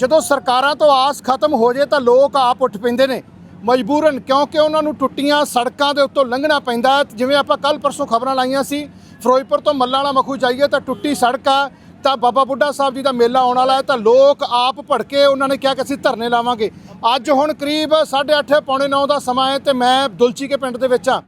ਜਦੋਂ ਸਰਕਾਰਾਂ ਤੋਂ ਆਸ ਖਤਮ ਹੋ ਜੇ ਤਾਂ ਲੋਕ ਆਪ ਉੱਠ ਪੈਂਦੇ ਨੇ। ਮਜਬੂਰਨ, ਕਿਉਂਕਿ ਉਹਨਾਂ ਨੂੰ ਟੁੱਟੀਆਂ ਸੜਕਾਂ ਦੇ ਉੱਤੋਂ ਲੰਘਣਾ ਪੈਂਦਾ ਜਿਵੇਂ ਆਪਾਂ ਕੱਲ ਪਰਸੋਂ ਖਬਰਾਂ ਲਾਈਆਂ ਸੀ, ਫਿਰੋਜ਼ਪੁਰ ਤੋਂ ਮੱਲਾਂ ਵਾਲਾ ਮਖੂ ਜਾਈਏ ਤਾਂ ਟੁੱਟੀ ਸੜਕ ਆ, ਤਾਂ ਬਾਬਾ ਬੁੱਢਾ ਸਾਹਿਬ ਜੀ ਦਾ ਮੇਲਾ ਆਉਣ ਵਾਲਾ ਹੈ, ਤਾਂ ਲੋਕ ਆਪ ਭੜਕੇ ਉਹਨਾਂ ਨੇ ਕਿਹਾ ਕਿ ਅਸੀਂ ਧਰਨੇ ਲਾਵਾਂਗੇ। ਅੱਜ ਹੁਣ ਕਰੀਬ 8:30 ਪੌਣੇ 9 ਦਾ ਸਮਾਂ ਹੈ ਤੇ ਮੈਂ ਦੁਲਚੀ ਕੇ ਪਿੰਡ ਦੇ ਵਿੱਚ ਆ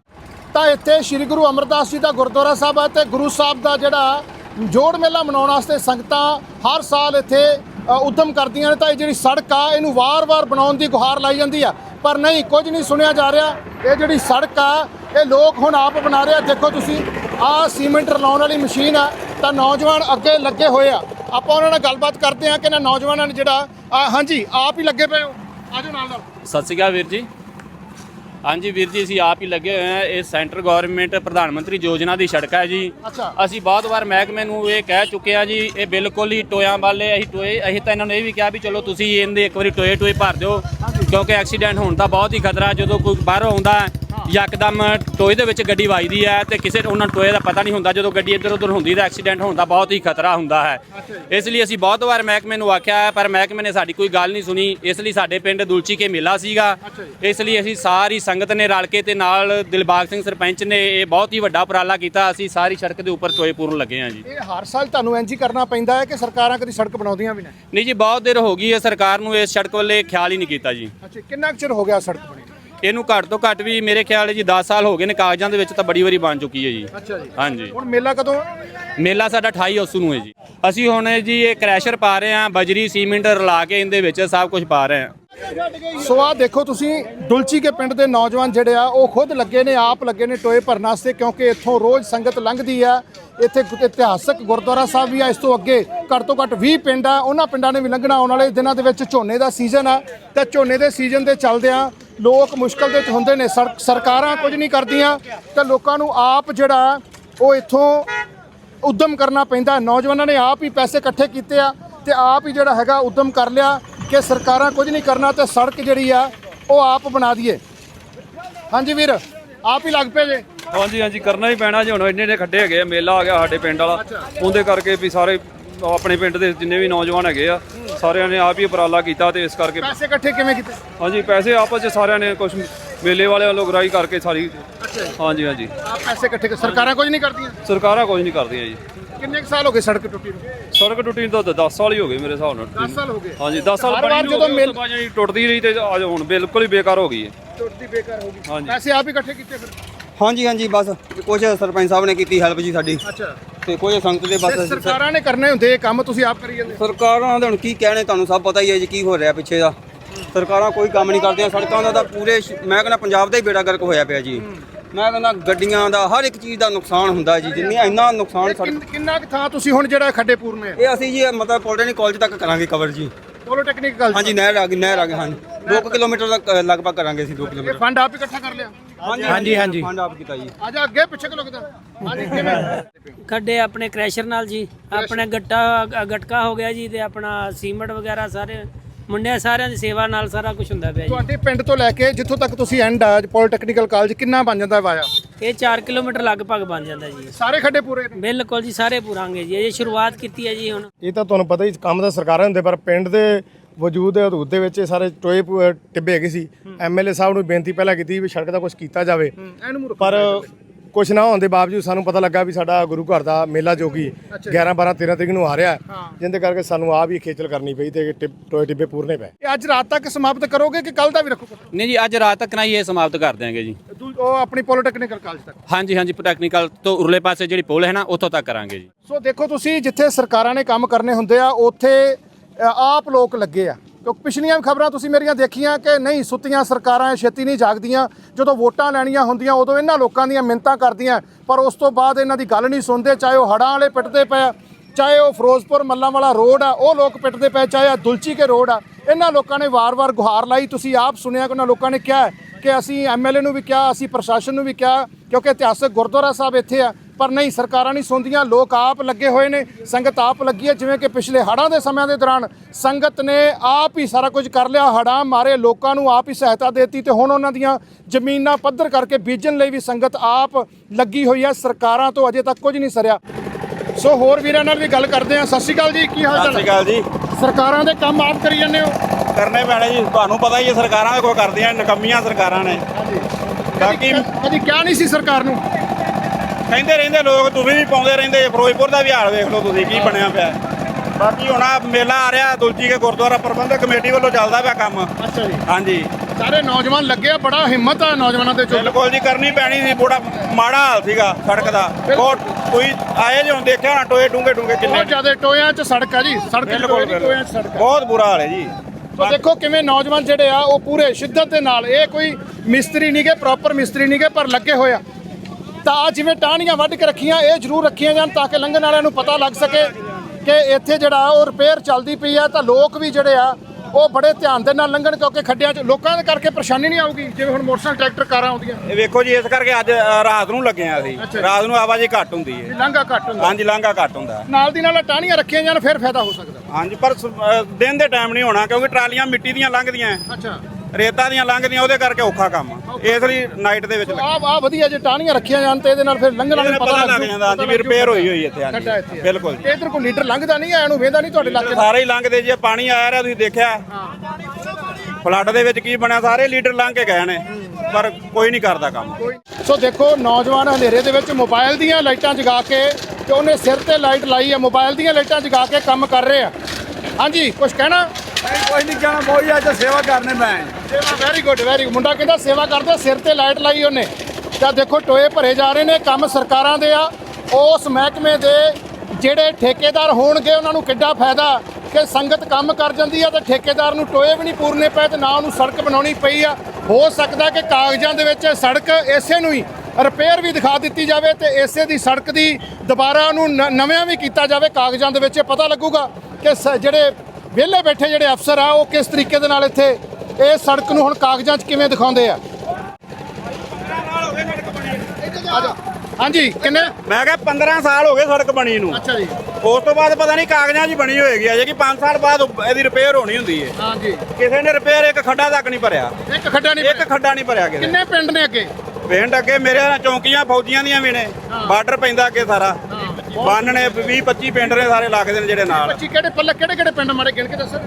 ਤਾਂ ਇੱਥੇ ਸ੍ਰੀ ਗੁਰੂ ਅਮਰਦਾਸ ਜੀ ਦਾ ਗੁਰਦੁਆਰਾ ਸਾਹਿਬ ਹੈ ਤੇ ਗੁਰੂ ਸਾਹਿਬ ਦਾ ਜਿਹੜਾ ਜੋੜ ਮੇਲਾ ਮਨਾਉਣ ਵਾਸਤੇ ਸੰਗਤਾਂ ਹਰ ਸਾਲ ਇੱਥੇ ਉਦਮ ਕਰਦੀਆਂ ਨੇ ਤਾਂ ਇਹ ਜਿਹੜੀ ਸੜਕ ਆ, ਇਹਨੂੰ ਵਾਰ-ਵਾਰ ਬਣਾਉਣ ਦੀ ਗੁਹਾਰ ਲਾਈ ਜਾਂਦੀ ਆ। ਪਰ ਨਹੀਂ, ਕੁਝ ਨਹੀਂ ਸੁਣਿਆ ਜਾ ਰਿਹਾ। ਇਹ ਜਿਹੜੀ ਸੜਕ ਆ, ਇਹ ਲੋਕ ਹੁਣ ਆਪ ਬਣਾ ਰਹੇ ਆ। ਦੇਖੋ ਤੁਸੀਂ, ਆ ਸੀਮੈਂਟ ਰਲਾਉਣ ਵਾਲੀ ਮਸ਼ੀਨ ਆ, ਤਾਂ ਨੌਜਵਾਨ ਅੱਗੇ ਲੱਗੇ ਹੋਏ ਆ। ਆਪਾਂ ਉਹਨਾਂ ਨਾਲ ਗੱਲਬਾਤ ਕਰਦੇ ਆ ਕਿ ਇਹਨਾਂ ਨੌਜਵਾਨਾਂ ਨੇ ਜਿਹੜਾ ਹਾਂਜੀ, ਆਪ ਹੀ ਲੱਗੇ ਪਏ ਹੋ। ਆਜੋ ਨਾਲ ਨਾਲ। ਸਤਿ ਸ਼੍ਰੀ ਅਕਾਲ ਵੀਰ ਜੀ। ਹਾਂਜੀ ਵੀਰ ਜੀ ਅਸੀਂ ਆਪ ਹੀ ਲੱਗੇ ਹੋਏ ਹਾਂ। ਇਹ ਸੈਂਟਰ ਗਵਰਨਮੈਂਟ ਪ੍ਰਧਾਨ ਮੰਤਰੀ ਯੋਜਨਾ ਦੀ ਸੜਕ ਹੈ ਜੀ। ਅੱਛਾ। ਅਸੀਂ ਬਹੁਤ ਵਾਰ ਮਹਿਕਮੇ ਨੂੰ ਇਹ ਕਹਿ ਚੁੱਕੇ ਆ ਜੀ ਇਹ ਬਿਲਕੁਲ ਹੀ ਟੋਇਆਂ ਵਾਲੇ ਅਸੀਂ ਟੋਏ ਅਸੀਂ ਤਾਂ ਇਹਨਾਂ ਨੂੰ ਇਹ ਵੀ ਕਿਹਾ ਵੀ ਚਲੋ ਤੁਸੀਂ ਇਹਦੇ ਇੱਕ ਵਾਰੀ ਟੋਏ ਟੋਏ ਭਰ ਦਿਓ ਕਿਉਂਕਿ ਐਕਸੀਡੈਂਟ ਹੋਣ ਦਾ ਬਹੁਤ ਹੀ ਖਤਰਾ ਜਦੋਂ ਕੋਈ ਬਾਹਰੋਂ ਆਉਂਦਾ ਹੈ, ਯਕਦਮ ਟੋਏ ਦੇ ਵਿੱਚ ਗੱਡੀ ਵੱਜਦੀ ਹੈ ਤੇ ਕਿਸੇ ਉਹਨਾਂ ਟੋਏ ਦਾ ਪਤਾ ਨਹੀਂ ਹੁੰਦਾ। ਜਦੋਂ ਗੱਡੀ ਇੱਧਰ ਉੱਧਰ ਹੁੰਦੀ ਤਾਂ ਐਕਸੀਡੈਂਟ ਹੋਣ ਦਾ ਬਹੁਤ ਹੀ ਖਤਰਾ ਹੁੰਦਾ ਹੈ। ਇਸ ਲਈ ਅਸੀਂ ਬਹੁਤ ਵਾਰ ਮਹਿਕਮੇ ਨੂੰ ਆਖਿਆ ਹੈ, ਪਰ ਮਹਿਕਮੇ ਨੇ ਸਾਡੀ ਕੋਈ ਗੱਲ ਨਹੀਂ ਸੁਣੀ। ਇਸ ਲਈ ਸਾਡੇ ਪਿੰਡ ਦੁਲਚੀ ਕੇ ਮੇਲਾ ਸੀਗਾ। ਇਸ ਲਈ ਅਸੀਂ ਸਾਰੀ ਸੰਗਤ ਨੇ ਰਲ ਕੇ ਤੇ ਨਾਲ ਦਿਲਬਾਗ ਸਿੰਘ ਸਰਪੰਚ ਨੇ ਇਹ ਬਹੁਤ ਹੀ ਵੱਡਾ ਉਪਰਾਲਾ ਕੀਤਾ। ਅਸੀਂ ਸਾਰੀ ਸੜਕ ਦੇ ਉੱਪਰ ਟੋਏ ਪੂਰਨ ਲੱਗੇ ਹਾਂ ਜੀ। ਇਹ ਹਰ ਸਾਲ ਤੁਹਾਨੂੰ ਇੰਜ ਹੀ ਕਰਨਾ ਪੈਂਦਾ ਹੈ ਕਿ ਸਰਕਾਰਾਂ ਕਦੀ ਸੜਕ ਬਣਾਉਂਦੀਆਂ ਵੀ ਨਹੀਂ ਜੀ ਬਹੁਤ ਦੇਰ ਹੋ ਗਈ ਹੈ ਸਰਕਾਰ ਨੂੰ ਇਸ ਸੜਕ ਵੱਲੇ ਖਿਆਲ ਹੀ ਨਹੀਂ ਕੀਤਾ ਜੀ। ਅੱਛਾ ਕਿੰਨਾ ਕੁ ਚਿਰ ਹੋ ਗਿਆ ਸੜਕ ਬਣੀ? ਇਹਨੂੰ ਘੱਟ ਤੋਂ ਘੱਟ ਵੀ ਮੇਰੇ ਖਿਆਲ ਹੈ ਜੀ 10 ਸਾਲ ਹੋ ਗਏ ਨੇ ਕਾਗਜ਼ਾਂ ਦੇ ਵਿੱਚ ਤਾਂ ਬੜੀ ਵਾਰੀ ਬਣ ਚੁੱਕੀ ਹੈ ਜੀ। ਅੱਛਾ ਜੀ। ਹਾਂਜੀ। ਹੁਣ ਮੇਲਾ ਕਦੋਂ ਮੇਲਾ ਸਾਡਾ 28 ਉਸੂ ਨੂੰ ਹੈ ਜੀ। ਅਸੀਂ ਹੁਣ ਜੀ ਇਹ ਕ੍ਰੈਸ਼ਰ ਪਾ ਰਹੇ ਹਾਂ ਬਜਰੀ ਸੀਮੈਂਟ ਰਲਾ ਕੇ ਇਹਦੇ ਵਿੱਚ ਸਭ ਕੁਝ ਪਾ ਰਹੇ ਹਾਂ। ਸੋ ਆ ਦੇਖੋ ਤੁਸੀਂ ਦੁਲਚੀ ਕੇ ਪਿੰਡ ਦੇ ਨੌਜਵਾਨ ਜਿਹੜੇ ਆ ਉਹ ਖੁਦ ਲੱਗੇ ਨੇ ਆਪ ਲੱਗੇ ਨੇ ਟੋਏ ਭਰਨ ਵਾਸਤੇ ਕਿਉਂਕਿ ਇੱਥੋਂ ਰੋਜ਼ ਸੰਗਤ ਲੰਘਦੀ ਆ। ਇੱਥੇ ਇਤਿਹਾਸਕ ਗੁਰਦੁਆਰਾ ਸਾਹਿਬ ਵੀ ਆ ਇਸ ਤੋਂ ਅੱਗੇ ਘੱਟ ਤੋਂ ਘੱਟ 20 ਪਿੰਡ ਆ। ਉਹਨਾਂ ਪਿੰਡਾਂ ਨੇ ਵੀ ਲੰਘਣਾ ਆਉਣ ਵਾਲੇ ਦਿਨਾਂ ਦੇ ਵਿੱਚ ਝੋਨੇ ਦਾ ਸੀਜ਼ਨ ਆ। ਤੇ ਝੋਨੇ ਦੇ ਸੀਜ਼ਨ ਦੇ ਚੱਲਦਿਆਂ ਲੋਕ ਮੁਸ਼ਕਲ ਦੇ ਵਿੱਚ ਹੁੰਦੇ ਨੇ ਸਰ- ਸਰਕਾਰਾਂ ਕੁਝ ਨਹੀਂ ਕਰਦੀਆਂ ਤੇ ਲੋਕਾਂ ਨੂੰ ਆਪ ਜਿਹੜਾ ਉਹ ਇੱਥੋਂ ਉਦਮ ਕਰਨਾ ਪੈਂਦਾ। ਨੌਜਵਾਨਾਂ ਨੇ ਆਪ ਹੀ ਪੈਸੇ ਇਕੱਠੇ ਕੀਤੇ ਆ ਤੇ ਆਪ ਹੀ ਜਿਹੜਾ ਹੈਗਾ ਉਦਮ ਕਰ ਲਿਆ ਕਿ ਸਰਕਾਰਾਂ ਕੁਝ ਨਹੀਂ ਕਰਨਾ ਤੇ ਸੜਕ ਜਿਹੜੀ ਆ ਉਹ ਆਪ ਬਣਾ ਦਈਏ। ਹਾਂਜੀ ਵੀਰ ਆਪ ਹੀ ਲੱਗ ਪਏ ਜੇ। ਹਾਂਜੀ ਹਾਂਜੀ ਕਰਨਾ ਹੀ ਪੈਣਾ ਜੀ ਹੁਣ ਇੰਨੇ ਨੇ ਖੱਡੇ ਹੈਗੇ ਆ ਮੇਲਾ ਆ ਗਿਆ ਸਾਡੇ ਪਿੰਡ ਵਾਲਾ। ਉਹਦੇ ਕਰਕੇ ਵੀ ਸਾਰੇ ਆਪਣੇ ਪਿੰਡ ਦੇ ਜਿੰਨੇ ਵੀ ਨੌਜਵਾਨ ਹੈਗੇ ਆ ਸਾਰਿਆਂ ਨੇ ਆਪ ਹੀ ਉਪਰਾਲਾ ਕੀਤਾ ਤੇ ਇਸ ਕਰਕੇ ਪੈਸੇ ਇਕੱਠੇ ਕਿਵੇਂ ਕੀਤੇ? ਹਾਂਜੀ ਪੈਸੇ ਆਪਸ ਚ ਸਾਰਿਆਂ ਨੇ ਕੁਝ ਮੇਲੇ ਵਾਲਿਆਂ ਵੱਲੋਂ ਗਰਾਈ ਕਰਕੇ ਸਾਰੀ ਹਾਂਜੀ ਹਾਂਜੀ। ਆਪ ਪੈਸੇ ਇਕੱਠੇ ਕਰ- ਸਰਕਾਰਾਂ ਕੁਝ ਨਹੀਂ ਕਰਦੀਆਂ? ਸਰਕਾਰਾਂ ਕੁਝ ਨਹੀਂ ਕਰਦੀਆਂ ਜੀ। ਕਿੰਨੇ ਕੁ ਸਾਲ ਹੋ ਗਏ ਸੜਕ ਟੁੱਟੀ ਨੂੰ? ਸੜਕ ਟੁੱਟੀ ਨੂੰ ਤਾਂ 10 ਸਾਲ ਹੀ ਹੋ ਗਏ ਮੇਰੇ ਹਿਸਾਬ ਨਾਲ। 10 ਸਾਲ ਹੋ ਗਏ। ਹਾਂਜੀ 10 ਸਾਲ ਹਰ ਵਾਰ ਬਣੀ ਨੂੰ ਜਦੋਂ ਜਦੋਂ ਮੇਲ- ਮੇਲ ਟੁੱਟਦੀ ਰਹੀ ਤੇ ਅੱਜ ਹੁਣ ਬਿਲਕੁਲ ਹੀ ਬੇਕਾਰ ਹੋ ਗਈ ਹੈ। ਟੁੱਟਦੀ ਬੇਕਾਰ ਹੋ ਗਈ। ਹਾਂਜੀ। ਪੈਸੇ ਆਪ ਹੀ ਇਕੱਠੇ ਕੀਤੇ ਫਿਰ? ਹਾਂਜੀ ਹਾਂਜੀ ਬਸ ਕੁਝ ਸਰਪੰਚ ਸਾਹਿਬ ਨੇ ਕੀਤੀ ਹੈਲਪ ਜੀ ਸਾਡੀ। ਅੱਛਾ। ਤੇ ਕੁਝ ਸੰਗਤ ਦੇ ਬਸ ਸਰਕਾਰਾਂ ਨੇ ਕਰਨੇ ਹੁੰਦੇ ਇਹ ਕੰਮ ਤੁਸੀਂ ਆਪ ਕਰੀ ਜਾਂਦੇ ਸਰਕਾਰਾਂ ਦੇ ਹੁਣ ਕੀ ਕਹਿਣੇ ਤੁਹਾਨੂੰ ਸਭ ਪਤਾ ਹੀ ਹੈ ਜੀ ਕੀ ਹੋ ਰਿਹਾ ਪਿੱਛੇ ਦਾ। ਸਰਕਾਰਾਂ ਕੋਈ ਕੰਮ ਨਹੀਂ ਕਰਦੀਆਂ ਸੜਕਾਂ ਦਾ ਤਾਂ ਪੂਰੇ ਸ਼- ਮੈਂ ਕਹਿੰਦਾ ਪੰਜਾਬ ਦਾ ਹੀ ਬੇੜਾ ਗਰਕ ਹੋਇਆ ਪਿਆ ਜੀ। ਮੈਂ ਕਹਿੰਦਾ ਗੱਡੀਆਂ ਦਾ ਹਰ ਇੱਕ ਚੀਜ਼ ਦਾ ਨੁਕਸਾਨ ਹੁੰਦਾ ਜੀ ਜਿੰਨੀ ਇੰਨਾ ਨੁਕਸਾਨ ਸੜਕ ਕਿੰਨ- ਕਿੰਨਾ ਕੁ ਥਾਂ ਤੁਸੀਂ ਹੁਣ ਜਿਹੜਾ ਖੱਡੇ ਪੂਰਨੇ ਆ ਇਹ ਅਸੀਂ ਜੀ ਮਤਲਬ ਪੋਲੀਟੈਕਨਿਕ ਕਾਲਜ ਤੱਕ ਕਰਾਂਗੇ ਕਵਰ ਜੀ। ਪੋਲੋਟੈਕਨਿਕ ਗੱਲ ਹਾਂਜੀ ਨਹਿਰ ਆ ਗਈ ਨਹਿਰ ਆ ਗਈ ਹਾਂਜੀ। 2 ਕਿਲੋਮੀਟਰ ਤੱਕ ਅ, ਲਗਭਗ ਕਰਾਂਗੇ ਅਸੀਂ 2 ਇਹ ਕਿਲੋਮੀਟਰ। ਫੰਡ ਆਪ ਹੀ ਇਕੱਠਾ ਕਰ ਲਿਆ? ਹਾਂਜੀ ਹਾਂਜੀ ਫੰਡ ਆਪ ਕੀਤਾ ਜੀ। ਆ ਜਾ ਅੱਗੇ ਪਿੱਛੇ ਕਿ ਲੱਗਦਾ ਹਾਂਜੀ ਕਿਵੇਂ? ਖੱਡੇ ਆਪਣੇ ਕ੍ਰੈਸ਼ਰ ਨਾਲ ਜੀ। ਆਪਣੇ ਗੱਟਾ ਅ- ਗਟਕਾ ਹੋ ਗਿਆ ਜੀ ਤੇ ਆਪਣਾ ਸੀਮਟ ਵਗੈਰਾ ਸਾਰੇ ਮੁੰਡਿਆਂ ਸਾਰਿਆਂ ਦੀ ਸੇਵਾ ਨਾਲ ਸਾਰਾ ਕੁਝ ਹੁੰਦਾ ਪਿਆ ਜੀ। ਤੁਹਾਡੇ ਪਿੰਡ ਤੋਂ ਲੈ ਕੇ ਜਿੱਥੋਂ ਤੱਕ ਤੁਸੀਂ ਐਂਡ ਆ ਪੋਲੀਟੈਕਨੀਕਲ ਕਾਲਜ ਕਿੰਨਾ ਬਣ ਜਾਂਦਾ ਵਾਇਆ ਇਹ 4 ਕਿਲੋਮੀਟਰ ਲਗਭਗ ਬਣ ਜਾਂਦਾ ਜੀ। ਸਾਰੇ ਖੱਡੇ ਪੂਰੇ ਨੇ? ਬਿਲਕੁਲ ਜੀ ਸਾਰੇ ਪੂਰਾਂਗੇ ਜੀ। ਇਹ ਸ਼ੁਰੂਆਤ ਕੀਤੀ ਹੈ ਜੀ ਹੁਣ। ਇਹ ਤਾਂ ਤੁਹਾਨੂੰ ਪਤਾ ਹੀ ਕੰਮ ਦਾ ਸਰਕਾਰਾਂ ਹੁੰਦੇ ਪਰ ਪਿੰਡ ਦੇ ਵਜੂਦ ਦੇ ਹਦੂਦ ਦੇ ਵਿੱਚ ਇਹ ਸਾਰੇ ਟੋਏ ਪ- ਟਿੱਬੇ ਹੈਗੇ ਸੀ। ਐਮਐਲਏ ਸਾਹਿਬ ਨੂੰ ਬੇਨਤੀ ਪਹਿਲਾਂ ਕੀਤੀ ਵੀ ਸੜਕ ਦਾ ਕੁਝ ਕੀਤਾ ਜਾਵੇ। ਪਰ ਕੁਝ ਨਾ ਹੋਣ ਦੇ ਬਾਵਜੂਦ ਸਾਨੂੰ ਪਤਾ ਲੱਗਾ ਵੀ ਸਾਡਾ ਗੁਰੂ ਘਰ ਦਾ ਮੇਲਾ ਜੋ ਕਿ 11 12 13 ਤਰੀਕ ਨੂੰ ਆ ਰਿਹਾ ਜਿੰਦੇ ਕਰਕੇ ਸਾਨੂੰ ਆਪ ਹੀ ਖੇਚਲ ਕਰਨੀ ਪਈ ਤੇ ਟੋਏ ਟਿੱਬੇ ਪੂਰਨੇ ਪਏ। ਇਹ ਅੱਜ ਰਾਤ ਤੱਕ ਸਮਾਪਤ ਕਰੋਗੇ ਕਿ ਕੱਲ ਦਾ ਵੀ ਰੱਖੋਗੇ? ਨਹੀਂ ਜੀ ਅੱਜ ਰਾਤ ਤੱਕ ਨਾ ਹੀ ਇਹ ਸਮਾਪਤ ਕਰ ਦਿਆਂਗੇ ਜੀ। ਦੂ- ਉਹ ਆਪਣੀ ਪੋਲੀਟੈਕਨੀਕਲ ਕਾਲਜ ਤੱਕ। ਹਾਂਜੀ ਹਾਂਜੀ ਟੈਕਨੀਕਲ ਤੋਂ ਉਰਲੇ ਪਾਸੇ ਜਿਹੜੀ ਪੁਲ ਹੈ ਨਾ ਉੱਥੋਂ ਤੱਕ ਕਰਾਂਗੇ ਜੀ। ਸੋ ਦੇਖੋ ਤੁਸੀਂ ਜਿੱਥੇ ਸਰਕਾਰਾਂ ਨੇ ਕੰਮ ਕਰਨੇ ਹੁੰਦੇ ਆ ਉੱਥੇ ਆਪ ਲੋਕ ਲੱਗੇ ਆ। ਕਿਉਂਕਿ ਪਿਛਲੀਆਂ ਵੀ ਖਬਰਾਂ ਤੁਸੀਂ ਮੇਰੀਆਂ ਦੇਖੀਆਂ ਕਿ ਨਹੀਂ, ਸੁੱਤੀਆਂ ਸਰਕਾਰਾਂ ਇਹ ਛੇਤੀ ਨਹੀਂ ਜਾਗਦੀਆਂ। ਜਦੋਂ ਵੋਟਾਂ ਲੈਣੀਆਂ ਹੁੰਦੀਆਂ, ਉਦੋਂ ਇਹਨਾਂ ਲੋਕਾਂ ਦੀਆਂ ਮਿੰਤਾਂ ਕਰਦੀਆਂ। ਪਰ ਉਸ ਤੋਂ ਬਾਅਦ ਇਹਨਾਂ ਦੀ ਗੱਲ ਨਹੀਂ ਸੁਣਦੇ, ਚਾਹੇ ਉਹ ਹੜਾਂ ਵਾਲੇ ਪਿੱਟਦੇ ਪਏ ਚਾਹੇ ਉਹ ਫਿਰੋਜ਼ਪੁਰ ਮੱਲਾਂ ਵਾਲਾ ਰੋਡ ਆ, ਉਹ ਲੋਕ ਪਿੱਟਦੇ ਪਏ ਚਾਹੇ ਆ ਦੁਲਚੀ ਕੇ ਰੋਡ ਆ। ਇਹਨਾਂ ਲੋਕਾਂ ਨੇ ਵਾਰ-ਵਾਰ ਗੁਹਾਰ ਲਾਈ। ਤੁਸੀਂ ਆਪ ਸੁਣਿਆ ਕਿ ਉਹਨਾਂ ਲੋਕਾਂ ਨੇ ਕਿਹਾ ਕਿ ਅਸੀਂ ਐਮਐਲਏ ਨੂੰ ਵੀ ਕਿਹਾ, ਅਸੀਂ ਪ੍ਰਸ਼ਾਸਨ ਨੂੰ ਵੀ ਕਿਹਾ, ਕਿਉਂਕਿ ਇਤਿਹਾਸਕ ਗੁਰਦੁਆਰਾ ਸਾਹਿਬ ਇੱਥੇ ਆ। ਪਰ ਨਹੀਂ ਸਰਕਾਰਾਂ ਨਹੀਂ ਸੁਣਦੀਆਂ। ਲੋਕ ਆਪ ਲੱਗੇ ਹੋਏ ਨੇ। ਸੰਗਤ ਆਪ ਲੱਗੀ ਹੈ। ਜਿਵੇਂ ਕਿ ਪਿਛਲੇ ਹੜ੍ਹਾਂ ਦੇ ਸਮਿਆਂ ਦੇ ਦੌਰਾਨ ਸੰਗਤ ਨੇ ਆਪ ਹੀ ਸਾਰਾ ਕੁਝ ਕਰ ਲਿਆ। ਹੜ੍ਹਾਂ ਮਾਰੇ ਲੋਕਾਂ ਨੂੰ ਆਪ ਹੀ ਸਹਾਇਤਾ ਦੇਤੀ ਤੇ ਹੁਣ ਉਹਨਾਂ ਦੀਆਂ ਜ਼ਮੀਨਾਂ ਪੱਧਰ ਕਰਕੇ ਬੀਜਣ ਲਈ ਵੀ ਸੰਗਤ ਆਪ ਲੱਗੀ ਹੋਈ ਹੈ। ਸਰਕਾਰਾਂ ਤੋਂ ਅਜੇ ਤੱਕ ਕੁਝ ਨਹੀਂ ਸਰਿਆ। ਸੋ ਹੋਰ ਵੀਰਾਂ ਨਾਲ ਵੀ ਗੱਲ ਕਰਦੇ ਆ ਸਤਿ ਸ਼੍ਰੀ ਅਕਾਲ ਜੀ। ਕੀ ਹਾਲ ਸਤਿ ਚਾਲ ਸ਼੍ਰੀ ਅਕਾਲ ਜੀ। ਸਰਕਾਰਾਂ ਦੇ ਕੰਮ ਆਪ ਕਰੀ ਜਾਂਦੇ ਹੋ? ਕਰਨੇ ਪੈਣੇ ਜੀ। ਤੁਹਾਨੂੰ ਪਤਾ ਹੀ ਹੈ ਸਰਕਾਰਾਂ ਕੋਈ ਕਰਦੀਆਂ ਨਕਮੀਆਂ ਸਰਕਾਰਾਂ ਨੇ। ਬਾਕੀ ਕਦੀ ਕਦੀ ਕਿਹਾ ਨਹੀਂ ਸੀ ਸਰਕਾਰ ਨੂੰ? ਕਹਿੰਦੇ ਰਹਿੰਦੇ ਲੋਕ ਤੁਸੀਂ ਵੀ ਪਾਉਂਦੇ ਰਹਿੰਦੇ। ਫਿਰੋਜ਼ਪੁਰ ਦਾ ਵੀ ਹਾਲ ਵੇਖ ਲਓ ਤੁਸੀਂ ਕੀ ਬਣਿਆ ਪਿਆ। ਬਾਕੀ ਹੁਣ ਆ ਮੇਲਾ ਆ ਰਿਹਾ ਦੁਲਚੀ ਕੇ ਗੁਰਦੁਆਰਾ ਪ੍ਰਬੰਧਕ ਕਮੇਟੀ ਵੱਲੋਂ ਚੱਲਦਾ ਪਿਆ ਕੰਮ। ਅੱਛਾ ਜੀ। ਹਾਂਜੀ। ਸਾਰੇ ਨੌਜਵਾਨ ਲੱਗੇ ਆ ਬੜਾ ਹਿੰਮਤ ਆ ਨੌਜਵਾਨਾਂ ਦੇ ਚੋਂ। ਬਿਲਕੁਲ ਜੀ ਕਰਨੀ ਪੈਣੀ ਸੀ ਬੜਾ ਮਾੜਾ ਹਾਲ ਸੀਗਾ ਸੜਕ ਦਾ। ਬਹੁਤ ਕੋਈ ਆਏ ਜੇ ਹੁਣ ਦੇਖਿਆ ਨਾ ਟੋਏ ਡੂੰਗੇ ਡੂੰਗੇ ਕਿੰਨੇ ਬਹੁਤ ਜ਼ਿਆਦਾ ਟੋਇਆਂ 'ਚ ਸੜਕ ਆ ਜੀ ਸੜਕ 'ਚ ਬਿਲਕੁਲ ਟੋਏ ਨਹੀਂ, ਟੋਇਆਂ 'ਚ ਸੜਕ ਆ। ਬਹੁਤ ਬੁਰਾ ਹਾਲ ਹੈ ਜੀ। ਸੋ ਦੇਖੋ ਕਿਵੇਂ ਨੌਜਵਾਨ ਜਿਹੜੇ ਆ ਉਹ ਪੂਰੇ ਸ਼ਿੱਦਤ ਦੇ ਨਾਲ ਇਹ ਕੋਈ ਮਿਸਤਰੀ ਨਹੀਂਗੇ ਪ੍ਰੋਪਰ ਮਿਸਤਰੀ ਨਹੀਂਗੇ ਪਰ ਲੱਗੇ ਹੋਏ ਆ। ਤਾਂ ਆਹ ਜਿਵੇਂ ਟਾਹਣੀਆਂ ਵੱਢ ਕੇ ਰੱਖੀਆਂ ਇਹ ਜ਼ਰੂਰ ਰੱਖੀਆਂ ਜਾਣ ਤਾਂ ਕਿ ਲੰਘਣ ਵਾਲਿਆਂ ਨੂੰ ਪਤਾ ਲੱਗ ਸਕੇ ਕਿ ਇੱਥੇ ਜਿਹੜਾ ਉਹ ਰਿਪੇਅਰ ਚੱਲਦੀ ਪਈ ਆ ਤਾਂ ਲੋਕ ਵੀ ਜਿਹੜੇ ਆ ਉਹ ਬੜੇ ਧਿਆਨ ਦੇ ਨਾਲ ਲੰਘਣ ਕਿਉਂਕਿ ਖੱਡਿਆਂ 'ਚ ਲੋਕਾਂ ਦੇ ਕਰਕੇ ਪਰੇਸ਼ਾਨੀ ਨਹੀਂ ਆਊਗੀ ਜਿਵੇਂ ਹੁਣ ਮੋਟਰਸਾਈਕਲ ਟਰੈਕਟਰ ਕਾਰਾਂ ਆਉਂਦੀਆਂ। ਇਹ ਵੇਖੋ ਜੀ ਇਸ ਕਰਕੇ ਅੱਜ ਅ, ਰਾਤ ਨੂੰ ਲੱਗੇ ਆ ਅਸੀਂ। ਰਾਤ ਨੂੰ ਆਵਾਜਾਈ ਘੱਟ ਹੁੰਦੀ ਹੈ। ਲਾਂਘਾ ਘੱਟ ਹੁੰਦਾ। ਹਾਂਜੀ ਲਾਂਘਾ ਘੱਟ ਹੁੰਦਾ। ਨਾਲ ਦੀ ਨਾਲ ਟਾਹਣੀਆਂ ਰੱਖੀਆਂ ਜਾਣ ਫਿਰ ਫਾਇਦਾ ਹੋ ਸਕਦਾ। ਹਾਂਜੀ ਪਰ ਸ- ਅ, ਦਿਨ ਦੇ ਟਾਈਮ ਨਹੀਂ ਹੋਣਾ ਕਿਉਂਕਿ ਟਰਾਲੀਆਂ ਮਿੱਟੀ ਦੀਆਂ ਲੰਘਦੀਆਂ। ਹੈ, ਅੱਛਾ। ਰੇਤਾ ਦੀਆਂ ਲੰਘਦੀਆਂ ਉਹਦੇ ਕਰਕੇ ਔਖਾ ਕੰਮ ਆ। ਇਸ ਲਈ ਨਾਈਟ ਦੇ ਵਿੱਚ ਲੱਗੇ। ਆਹ ਆਹ ਵਧੀਆ ਜੇ ਟਾਹਣੀਆਂ ਰੱਖੀਆਂ ਜਾਣ ਤੇ ਇਹਦੇ ਨਾਲ ਫਿਰ ਲੰਘਣ ਵਾਲੇ ਨੂੰ ਪਤਾ ਲੱਗ ਜਾਂਦਾ ਹਾਂਜੀ ਵੀ ਰਿਪੇਅਰ ਹੋਈ ਹੋਈ ਇੱਥੇ ਖੱਡਾ ਇੱਥੇ ਹਾਂਜੀ ਆ। ਬਿਲਕੁਲ ਜੀ। ਤੇ ਇਧਰ ਕੋਈ ਲੀਡਰ ਲੰਘਦਾ ਨਹੀਂ ਆਇਆ ਨੂੰ ਵੇਂਦਾ ਨਹੀਂ ਤੁਹਾਡੇ ਇਲਾਕੇ ਸਾਰੇ ਹੀ ਲੰਘਦੇ ਜੇ ਪਾਣੀ ਆਇਆ ਰਿਹਾ ਤੁਸੀਂ ਦੇਖਿਆ? ਫਲੱਡ ਦੇ ਵਿੱਚ ਕੀ ਬਣਿਆ ਸਾਰੇ ਲੀਡਰ ਲੰਘ ਕੇ ਗਏ ਨੇ ਪਰ ਕੋਈ ਨਹੀਂ ਕਰਦਾ ਕੰਮ। ਸੋ ਦੇਖੋ ਨੌਜਵਾਨ ਹਨੇਰੇ ਦੇ ਵਿੱਚ ਮੋਬਾਈਲ ਦੀਆਂ ਲਾਈਟਾਂ ਜਗਾ ਕੇ ਤੇ ਉਹਨੇ ਸਿਰ ਤੇ ਲਾਈਟ ਲਾਈ ਹੈ ਮੋਬਾਈਲ ਦੀਆਂ ਲਾਈਟਾਂ ਜਗਾ ਕੇ ਕੰਮ ਕਰ ਰਹੇ ਆ। ਹਾਂਜੀ ਕੁਝ ਕਹਿਣਾ? ਕੋਈ ਨਹੀਂ ਕਹਿਣਾ ਬਹੁਤ ਅੱਜ ਸੇਵਾ ਕਰਨੇ ਮੈਂ। ਸੇਵਾ ਵੈਰੀ ਗੁੱਡ ਵੈਰੀ ਮੁੰਡਾ ਕਹਿੰਦਾ ਸੇਵਾ ਕਰਦਾ ਸਿਰ ਤੇ ਲਾਈਟ ਲਾਈ ਉਹਨੇ। ਤਾਂ ਦੇਖੋ, ਟੋਏ ਭਰੇ ਜਾ ਰਹੇ ਨੇ, ਕੰਮ ਸਰਕਾਰਾਂ ਦੇ ਆ। ਉਸ ਮਹਿਕਮੇ ਦੇ ਜਿਹੜੇ ਠੇਕੇਦਾਰ ਹੋਣਗੇ, ਉਹਨਾਂ ਨੂੰ ਕਿੱਡਾ ਫਾਇਦਾ। ਕਿ ਸੰਗਤ ਕੰਮ ਕਰ ਜਾਂਦੀ ਆ, ਤੇ ਠੇਕੇਦਾਰ ਨੂੰ ਟੋਏ ਵੀ ਨਹੀਂ ਪੂਰਨੇ ਪਏ, ਤੇ ਨਾ ਉਹਨੂੰ ਸੜਕ ਬਣਾਉਣੀ ਪਈ ਆ। ਹੋ ਸਕਦਾ ਕਿ ਕਾਗਜ਼ਾਂ ਦੇ ਵਿੱਚ ਸੜਕ ਇਸੇ ਨੂੰ ਹੀ ਰਿਪੇਅਰ ਵੀ ਦਿਖਾ ਦਿੱਤੀ ਜਾਵੇ, ਤੇ ਇਸੇ ਦੀ ਸੜਕ ਦੀ ਦੁਬਾਰਾ ਉਹਨੂੰ ਨ- ਨਵਿਆਂ ਵੀ ਕੀਤਾ ਜਾਵੇ, ਕਾਗਜ਼ਾਂ ਦੇ ਵਿੱਚ ਪਤਾ ਲੱਗੂਗਾ ਕਿ ਸ- ਜਿਹੜੇ ਵਿਹਲੇ ਬੈਠੇ ਜਿਹੜੇ ਅਫਸਰ ਆ ਉਹ ਕਿਸ ਤਰੀਕੇ ਦੇ ਨਾਲ ਇੱਥੇ ਇਹ ਸੜਕ ਨੂੰ ਹੁਣ ਕਾਗਜ਼ਾਂ 'ਚ ਕਿਵੇਂ ਦਿਖਾਉਂਦੇ ਆ। ਹਾਂਜੀ ਕਿੰਨੇ? ਮੈਂ ਕਿਹਾ 15 ਸਾਲ ਹੋ ਗਏ ਸੜਕ ਬਣੀ ਨੂੰ। ਅੱਛਾ ਜੀ। ਉਸ ਤੋਂ ਬਾਅਦ ਪਤਾ ਨਹੀਂ ਕਾਗਜ਼ਾਂ 'ਚ ਬਣੀ ਹੋਏਗੀ ਅਜੇ ਕਿ 5 ਸਾਲ ਬਾਅਦ ਇਹਦੀ ਰਿਪੇਅਰ ਹੋਣੀ ਹੁੰਦੀ ਹੈ ਹਾਂਜੀ। ਕਿਸੇ ਨੇ ਰਿਪੇਅਰ ਇੱਕ ਖੱਡਾ ਤੱਕ ਨਹੀਂ ਭਰਿਆ। ਇੱਕ ਖੱਡਾ ਨਹੀਂ ਇੱਕ ਖੱਡਾ ਨਹੀਂ ਭਰਿਆ ਕਿਸੇ। ਕਿੰਨੇ ਪਿੰਡ ਨੇ ਅੱਗੇ? ਪਿੰਡ ਅੱਗੇ ਮੇਰੇ ਚੌਂਕੀਆਂ ਫੌਜੀਆਂ ਦੀਆਂ ਵੀ ਨੇ। ਬਾਰਡਰ ਪੈਂਦਾ ਅੱਗੇ ਸਾਰਾ। ਬੰਨ ਨੇ 20 25 ਪਿੰਡ ਨੇ ਸਾਰੇ ਲੱਗਦੇ ਨੇ ਜਿਹੜੇ ਨਾਲ। ਬੱਚੀ ਕਿਹੜੇ ਪੱਲੇ ਕਿਹੜੇ ਕਿਹੜੇ ਪਿੰਡ ਮਾਰੇ ਗਿਣ ਕੇ ਦੱਸੋ।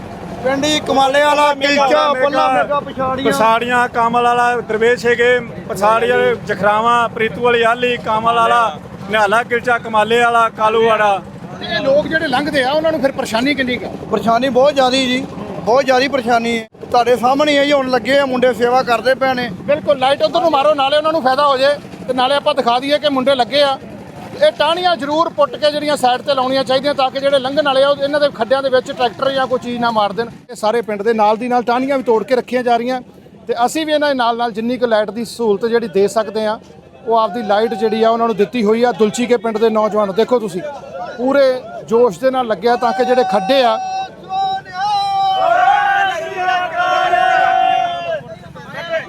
ਪਿੰਡੀ ਕਮਾਲੇ ਵਾਲਾ ਕਿਲਚਾ ਪੱਲਾ ਮੇਗਾ। ਪਛਾੜੀਆਂ। ਪਛਾੜੀਆਂ ਕਾਮਲ ਵਾਲਾ ਦਰਵੇਸ਼ ਹੈਗੇ ਪਛਾੜੀ ਵਾਲੇ ਜਖਰਾਵਾਂ ਪ੍ਰੀਤੂ ਵਾਲੀ ਆਲੀ ਕਾਮਲ ਵਾਲਾ ਨਿਹਾਲਾ ਕਿਲਚਾ ਕਮਾਲੇ ਵਾਲਾ ਕਾਲੂ ਵਾਲਾ। ਇਹ ਲੋਕ ਜਿਹੜੇ ਲੰਘਦੇ ਆ ਉਹਨਾਂ ਨੂੰ ਫਿਰ ਪਰੇਸ਼ਾਨੀ ਕਿੰਨੀ ਕਾ ਪਰੇਸ਼ਾਨੀ ਬਹੁਤ ਜ਼ਿਆਦੀ ਜੀ ਬਹੁਤ ਜ਼ਿਆਦੀ ਪਰੇਸ਼ਾਨੀ ਹੈ। ਤੁਹਾਡੇ ਸਾਹਮਣੇ ਹੀ ਹੁਣ ਲੱਗੇ ਆ ਮੁੰਡੇ ਸੇਵਾ ਕਰਦੇ ਪਏ ਨੇ। ਬਿਲਕੁਲ ਲਾਈਟ ਉਧਰ ਨੂੰ ਮਾਰੋ ਨਾਲੇ ਉਹਨਾਂ ਨੂੰ ਫਾਇਦਾ ਹੋ ਜੇ ਤੇ ਨਾਲੇ ਆਪਾਂ ਦਿਖਾ ਦਈਏ ਕਿ ਮੁੰਡੇ ਲੱਗੇ ਆ। ਇਹ ਟਾਹਣੀਆਂ ਜ਼ਰੂਰ ਪੁੱਟ ਕੇ ਜਿਹੜੀਆਂ ਸਾਈਡ ਤੇ ਲਾਉਣੀਆਂ ਚਾਹੀਦੀਆਂ ਤਾਂ ਕਿ ਜਿਹੜੇ ਲੰਘਣ ਵਾਲੇ ਆ, ਉਹ ਇਹਨਾਂ ਦੇ ਖੱਡਿਆਂ ਦੇ ਵਿੱਚ ਟਰੈਕਟਰ ਜਾਂ ਕੋਈ ਚੀਜ਼ ਨਾ ਮਾਰ ਦੇਣ। ਇਹ ਸਾਰੇ ਪਿੰਡ ਦੇ ਨਾਲ ਦੀ ਨਾਲ ਟਾਹਣੀਆਂ ਵੀ ਤੋੜ ਕੇ ਰੱਖੀਆਂ ਜਾ ਰਹੀਆਂ। ਤੇ ਅਸੀਂ ਵੀ ਇਹਨਾਂ ਦੇ ਨਾਲ ਨਾਲ ਜਿੰਨੀ ਕੁ ਲਾਈਟ ਦੀ ਸਹੂਲਤ ਜਿਹੜੀ ਦੇ ਸਕਦੇ ਆ ਉਹ ਆਪਦੀ ਲਾਈਟ ਜਿਹੜੀ ਆ ਉਹਨਾਂ ਨੂੰ ਦਿੱਤੀ ਹੋਈ ਆ। ਦੁਲਚੀ ਕੇ ਪਿੰਡ ਦੇ ਨੌਜਵਾਨ, ਦੇਖੋ ਤੁਸੀਂ, ਪੂਰੇ ਜੋਸ਼ ਦੇ ਨਾਲ ਲੱਗਿਆ ਤਾਂ ਕਿ ਜਿਹੜੇ ਖੱਡੇ ਆ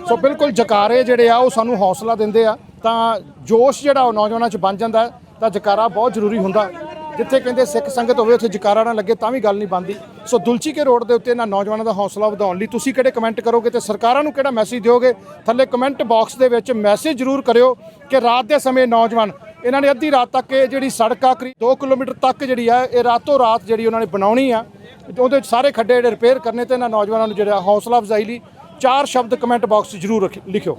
ਸੋ ਬਿਲਕੁਲ ਜਕਾਰੇ ਜਿਹੜੇ ਆ, ਉਹ ਸਾਨੂੰ ਹੌਸਲਾ ਦਿੰਦੇ ਆ। ਤਾਂ ਜੋਸ਼ ਜਿਹੜਾ ਉਹ ਨੌਜਵਾਨਾਂ 'ਚ ਬਣ ਜਾਂਦਾ ਤਾਂ ਜਕਾਰਾ ਬਹੁਤ ਜ਼ਰੂਰੀ ਹੁੰਦਾ। ਜਿੱਥੇ ਕਹਿੰਦੇ ਸਿੱਖ ਸੰਗਤ ਹੋਵੇ, ਉੱਥੇ ਜਕਾਰਾ ਨਾ ਲੱਗੇ, ਤਾਂ ਵੀ ਗੱਲ ਨਹੀਂ ਬਣਦੀ। ਸੋ ਦੁਲਚੀ ਕੇ ਰੋਡ ਦੇ ਉੱਤੇ ਇਹਨਾਂ ਨੌਜਵਾਨਾਂ ਦਾ ਹੌਸਲਾ ਵਧਾਉਣ ਲਈ ਤੁਸੀਂ ਕਿਹੜੇ ਕਮੈਂਟ ਕਰੋਗੇ ਤੇ ਸਰਕਾਰਾਂ ਨੂੰ ਕਿਹੜਾ ਮੈਸੇਜ ਦਿਓਗੇ? ਥੱਲੇ ਕਮੈਂਟ ਬਾਕਸ ਦੇ ਵਿੱਚ ਮੈਸੇਜ ਜ਼ਰੂਰ ਕਰਿਓ ਕਿ ਰਾਤ ਦੇ ਸਮੇਂ ਨੌਜਵਾਨ, ਇਹਨਾਂ ਨੇ ਅੱਧੀ ਰਾਤ ਤੱਕ ਇਹ ਜਿਹੜੀ ਸੜਕ ਆ ਕਰੀਬ 2 ਕਿਲੋਮੀਟਰ ਤੱਕ ਜਿਹੜੀ ਆ, ਇਹ ਰਾਤੋਂ ਰਾਤ ਜਿਹੜੀ ਉਹਨਾਂ ਨੇ ਬਣਾਉਣੀ ਆ, ਉਹਦੇ ਵਿੱਚ ਸਾਰੇ ਖੱਡੇ ਜਿਹੜੇ ਰਿਪੇਅਰ ਕਰਨੇ ਤੇ ਇਹਨਾਂ ਨੌਜਵਾਨਾਂ ਨੂੰ ਜਿਹੜਾ ਹੌਸਲਾ ਅਫਜ਼ਾਈ ਲਈ। ਚਾਰ ਸ਼ਬਦ ਕਮੈਂਟ ਬਾਕਸ 'ਚ ਜ਼ਰੂਰ ਰੱਖ- ਲਿਖਿਓ।